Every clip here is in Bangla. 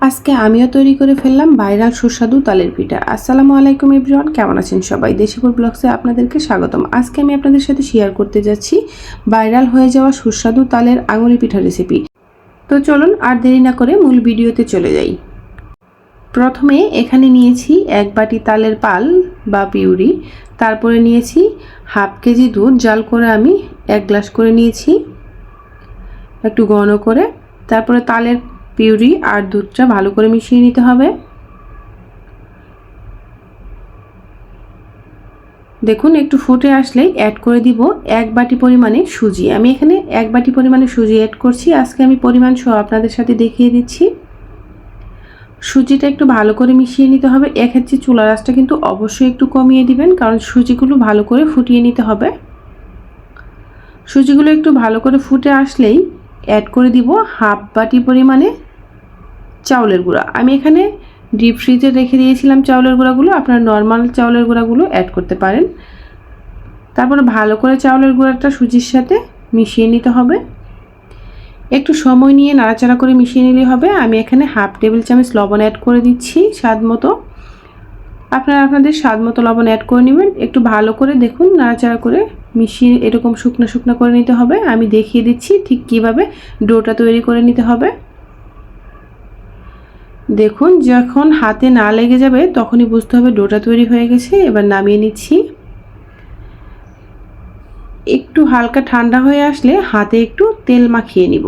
আজকে আমিও তৈরি করে ফেললাম ভাইরাল সুস্বাদু তালের পিঠা। আসসালামু আলাইকুম এভরিওয়ান, কেমন আছেন সবাই? দেশিপুর ব্লগসে আপনাদেরকে স্বাগতম। আজকে আমি আপনাদের সাথে শেয়ার করতে যাচ্ছি ভাইরাল হয়ে যাওয়া সুস্বাদু তালের আঙুলি পিঠা রেসিপি তো চলুন আর দেরি না করে মূল ভিডিওতে চলে যাই। প্রথমে এখানে নিয়েছি এক বাটি তালের পাল বা পিউরি, তারপরে নিয়েছি হাফ কেজি দুধ, জাল করে আমি এক গ্লাস করে নিয়েছি, একটু ঘন করে, তারপরে তালের পিউরি আর দুধটা ভালো করে মিশিয়ে নিতে হবে। দেখুন, একটু ফুটে আসলেই অ্যাড করে দিব এক বাটি পরিমাণে সুজি। আমি এখানে এক বাটি পরিমাণে সুজি অ্যাড করছি। আজকে আমি পরিমাণ সহ আপনাদের সাথে দেখিয়ে দিচ্ছি। সুজিটা একটু ভালো করে মিশিয়ে নিতে হবে। এক্ষেত্রে চুলা রাসটা কিন্তু অবশ্যই একটু কমিয়ে দিবেন, কারণ সুজিগুলো ভালো করে ফুটিয়ে নিতে হবে। সুজিগুলো একটু ভালো করে ফুটে আসলেই অ্যাড করে দিব হাফ বাটি পরিমাণে চাউলের গুঁড়া। আমি এখানে ডিপ ফ্রিজে রেখে দিয়েছিলাম চাউলের গুঁড়াগুলো। আপনারা নর্মাল চাউলের গুঁড়াগুলো অ্যাড করতে পারেন। তারপরে ভালো করে চাউলের গুঁড়াটা সুজির সাথে মিশিয়ে নিতে হবে। একটু সময় নিয়ে নাড়াচাড়া করে মিশিয়ে নিলে হবে। আমি এখানে হাফ টেবিল চামচ লবণ অ্যাড করে দিচ্ছি স্বাদ মতো। আপনারা আপনাদের স্বাদ মতো লবণ অ্যাড করে নেবেন। একটু ভালো করে দেখুন, নাড়াচাড়া করে মিশিয়ে এরকম শুকনো শুকনো করে নিতে হবে। আমি দেখিয়ে দিচ্ছি ঠিক কীভাবে ডোটা তৈরি করে নিতে হবে। দেখুন, যখন হাতে না লেগে যাবে, তখনই বুঝতে হবে ডোটা তৈরি হয়ে গেছে, এবার নামিয়ে নিচ্ছি। একটু হালকা ঠান্ডা হয়ে আসলে হাতে একটু তেল মাখিয়ে নিব।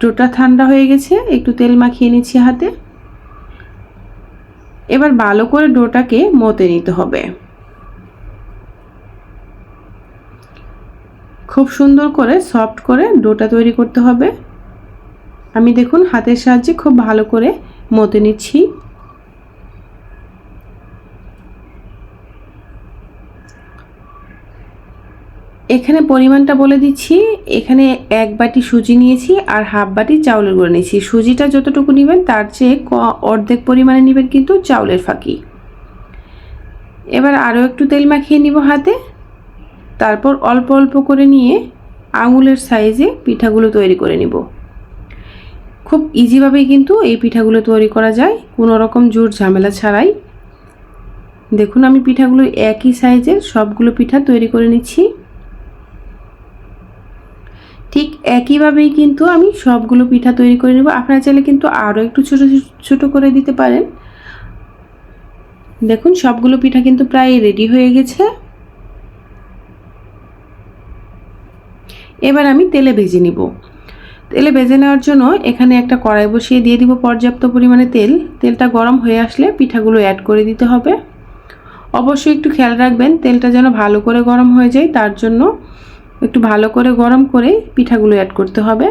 ডোটা ঠান্ডা হয়ে গেছে, একটু তেল মাখিয়ে নিচ্ছি হাতে। এবার ভালো করে ডোটাকে মতে নিতে হবে। খুব সুন্দর করে সফট করে ডোটা তৈরি করতে হবে। আমি দেখুন হাতের সাহায্যে খুব ভালো করে মতে নিচ্ছি। এখানে পরিমাণটা বলে দিচ্ছি, এখানে এক বাটি সুজি নিয়েছি আর হাফ বাটি চাউলের গুঁড়ো নিয়েছি। সুজিটা যতটুকু নেবেন তার চেয়ে অর্ধেক পরিমাণে নেবেন কিন্তু চাউলের ফাঁকি। এবার আরও একটু তেল মাখিয়ে নিব হাতে। তারপর অল্প অল্প করে নিয়ে আঙুলের সাইজে পিঠাগুলো তৈরি করে নিব। খুব ইজিভাবেই কিন্তু এই পিঠাগুলো তৈরি করা যায়। কোনো রকম জোর ঝামেলা ছাড়াই। দেখুন, আমি পিঠাগুলো একই সাইজের সবগুলো পিঠা তৈরি করে নিচ্ছি। ঠিক একইভাবেই কিন্তু আমি সবগুলো পিঠা তৈরি করে নেব। আপনারা চাইলে কিন্তু আরও একটু ছোট ছোট করে দিতে পারেন। দেখুন, সবগুলো পিঠা কিন্তু প্রায় রেডি হয়ে গেছে। এবার আমি তেলে ভেজে নিব। তেলে ভেজে নেওয়ার জন্য এখানে একটা কড়াই বসিয়ে দিয়ে দিব পর্যাপ্ত পরিমাণে তেল। তেলটা গরম হয়ে আসলে পিঠাগুলো অ্যাড করে দিতে হবে। অবশ্যই একটু খেয়াল রাখবেন, তেলটা যেন ভালো করে গরম হয়ে যায়, তার জন্য একটু ভালো করে গরম করে পিঠাগুলো অ্যাড করতে হবে।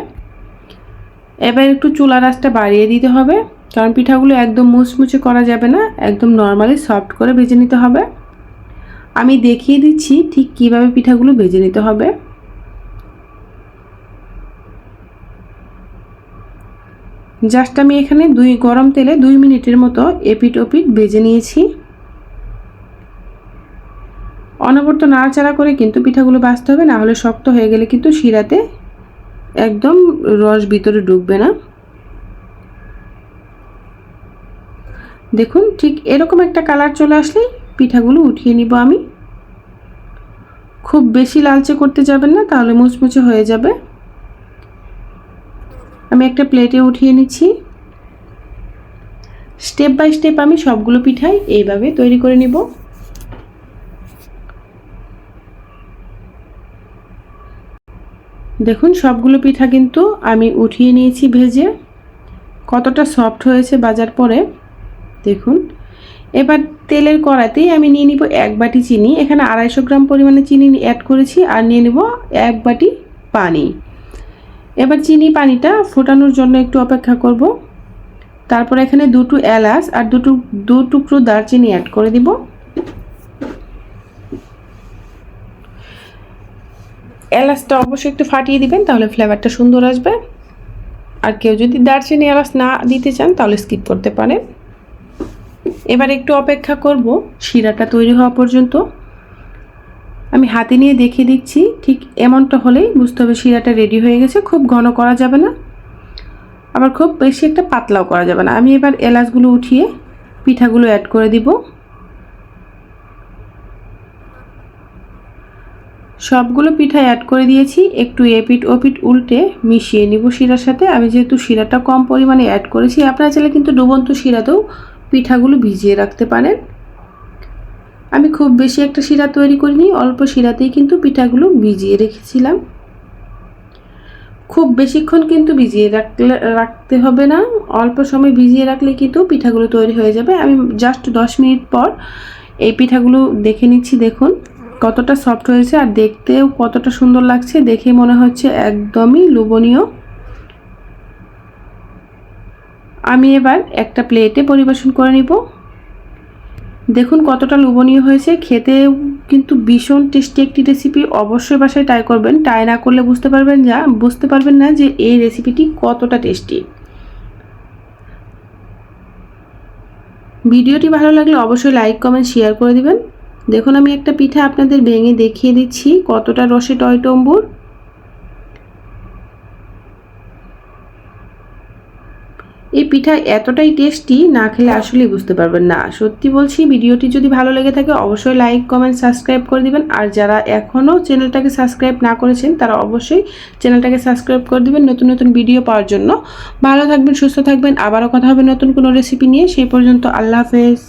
এবার একটু চুলা রাসটা বাড়িয়ে দিতে হবে, কারণ পিঠাগুলো একদম মুচমুচে করা যাবে না, একদম নর্মালি সফট করে ভেজে নিতে হবে। আমি দেখিয়ে দিচ্ছি ঠিক কীভাবে পিঠাগুলো ভেজে নিতে হবে। জাস্ট আমি এখানে দুই গরম তেলে দুই মিনিটের মতো এপিট ওপিট ভেজে নিয়েছি। অনবর্ত নাড়াচাড়া করে কিন্তু পিঠাগুলো বাঁচতে হবে, না হলে শক্ত হয়ে গেলে কিন্তু শিরাতে একদম রস ভিতরে ঢুকবে না। দেখুন, ঠিক এরকম একটা কালার চলে আসলেই পিঠাগুলো উঠিয়ে নিব আমি। খুব বেশি লালচে করতে যাবেন না, তাহলে মুচমুচে হয়ে যাবে। আমি একটা প্লেটে উঠিয়ে নিচ্ছি। স্টেপ বাই স্টেপ আমি সবগুলো পিঠাই এইভাবে তৈরি করে নিব। দেখুন, সবগুলো পিঠা কিন্তু আমি উঠিয়ে নিয়েছি ভেজে। কতটা সফট হয়েছে বাজার পরে। দেখুন, এবার তেলের কড়াতেই আমি নিয়ে নিব এক বাটি চিনি। এখানে আড়াইশো গ্রাম পরিমাণে চিনি অ্যাড করেছি আর নিয়ে নেব এক বাটি পানি। এবার চিনি পানিটা ফোটানোর জন্য একটু অপেক্ষা করব। তারপর এখানে দুটো এলাচ আর দুটো, দু টুকরো দারচিনি অ্যাড করে দিব। এলাচটা অবশ্যই একটু ফাটিয়ে দিবেন, তাহলে ফ্লেভারটা সুন্দর আসবে। আর কেউ যদি দারচিনি এলাচ না দিতে চান, তাহলে স্কিপ করতে পারেন। এবার একটু অপেক্ষা করব, শিরাটা তৈরি হওয়া পর্যন্ত। আমি হাতে নিয়ে দেখিয়ে দিচ্ছি, ঠিক এমনটা হলেই বুঝতে হবে শিরাটা রেডি হয়ে গেছে, খুব ঘন করা যাবে না। আবার খুব বেশি একটা পাতলাও করা যাবে না। আমি এবার এলাচগুলো উঠিয়ে পিঠাগুলো অ্যাড করে দিব। সবগুলো পিঠা অ্যাড করে দিয়েছি, একটু এপিট ওপিট উল্টে মিশিয়ে নিব শিরার সাথে। আমি যেহেতু শিরাটা কম পরিমাণে অ্যাড করেছি, আপনারা চাইলে কিন্তু ডুবন্ত শিরাতেও পিঠাগুলো ভিজিয়ে রাখতে পারেন। আমি খুব বেশি একটা শিরা তৈরি করিনি, অল্প শিরাতেই কিন্তু পিঠাগুলো ভিজিয়ে রেখেছিলাম। খুব বেশিক্ষণ কিন্তু ভিজিয়ে রাখলে, রাখতে হবে না। অল্প সময় ভিজিয়ে রাখলে কিন্তু পিঠাগুলো তৈরি হয়ে যাবে। আমি জাস্ট দশ মিনিট পর এই পিঠাগুলো দেখে নিচ্ছি, দেখুন কতটা সফট হয়েছে আর দেখতেও কতটা সুন্দর লাগছে। দেখে মনে হচ্ছে একদমই লোভনীয়। আমি এবার একটা প্লেটে পরিবেশন করে নিব। দেখুন কতটা লোভনীয় হয়েছে। খেতে কিন্তু ভীষণ টেস্টি একটি রেসিপি অবশ্যই বাসায় ট্রাই করবেন। ট্রাই না করলে বুঝতে পারবেন যা, বুঝতে পারবেন না যে এই রেসিপিটি কতটা টেস্টি ভিডিওটি ভালো লাগলে অবশ্যই লাইক কমেন্ট শেয়ার করে দিবেন। দেখুন আমি একটা পিঠা আপনাদের ভেঙে দেখিয়ে দিচ্ছি। কতটা রসে টয়টম্বুর এই পিঠা এতটাই টেস্টি না খেলে আসলেই বুঝতে পারবেন না। সত্যি বলছি ভিডিওটি যদি ভালো লেগে থাকে অবশ্যই লাইক কমেন্ট সাবস্ক্রাইব করে দিবেন। আর যারা এখনও চ্যানেলটাকে সাবস্ক্রাইব না করেছেন তারা অবশ্যই চ্যানেলটাকে সাবস্ক্রাইব করে দিবেন নতুন নতুন ভিডিও পাওয়ার জন্য। ভালো থাকবেন সুস্থ থাকবেন। আবারও কথা হবে নতুন কোনো রেসিপি নিয়ে। সেই পর্যন্ত আল্লাহ হাফেজ।